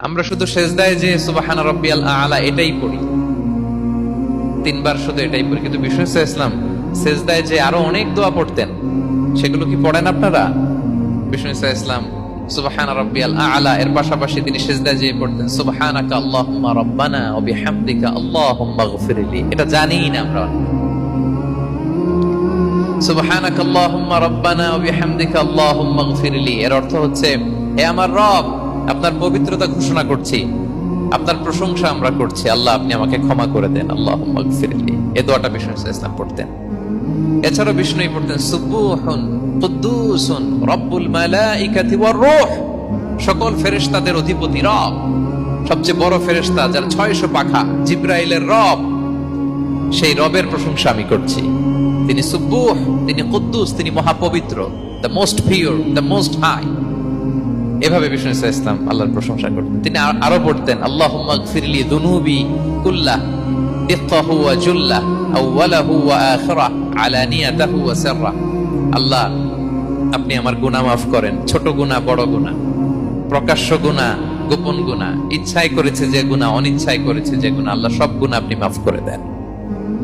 আমরা শুধু সেজদায় যে সুবাহানা রব্বিয়াল আলা এটাই পড়ি। তিনবার শুধু এটাই পড়ি, কিন্তু বিষ্ণু ইসা ইসলাম, সেজদায় যে আরও অনেক দোয়া পড়তেন, সেগুলো কি পড়েন আপনারা? ইসলাম, সুবহান রাব্বিয়াল আলা, এর পাশাপাশি তিনি যে পড়তেন রাব্বানা বিহামদিকা এটা জানি না আমরা। রাব্বানা বিহামদিকা এর অর্থ হচ্ছে, হে আমার রব আপনার পবিত্রতা ঘোষণা করছি। আপনার প্রশংসা আমরা করছি। আল্লাহ, আপনি আমাকে ক্ষমা করে দেন। গফিরলি এই দোয়াটা বিষ্ণু ইসলাম পড়তেন। এছাড়াও বিষ্ণুই পড়তেন, সুবুহুন কুদ্দুসুন রব্বুল মালাইকাতি ওয়ার সকল ফেরেশতাদের অধিপতি রব। সবচেয়ে বড় ফেরেশতা যার 600 পাখা জিব্রাইলের রব, সেই রবের প্রশংসা আমি করছি। তিনি সুব্বুহ তিনি কুদ্দুস, তিনি মহাপবিত্র the most pure the most high এভাবে বিষ্ণু ইসা ইসলাম আল্লাহর প্রশংসা করতেন। তিনি আর- পড়তেন, আল্লাহুম্মা গফিরলি দুনুবি কুল্লাহ আল্লাহ, আপনি আমার গুনাহ মাফ করেন, ছোট গুনাহ, বড় গুনাহ, প্রকাশ্য গুনাহ, গোপন গুনাহ ইচ্ছায় করেছে যে গুনাহ অনিচ্ছায় করেছে যে গুনাহ, আল্লাহ সব গুনাহ আপনি মাফ করে দেন।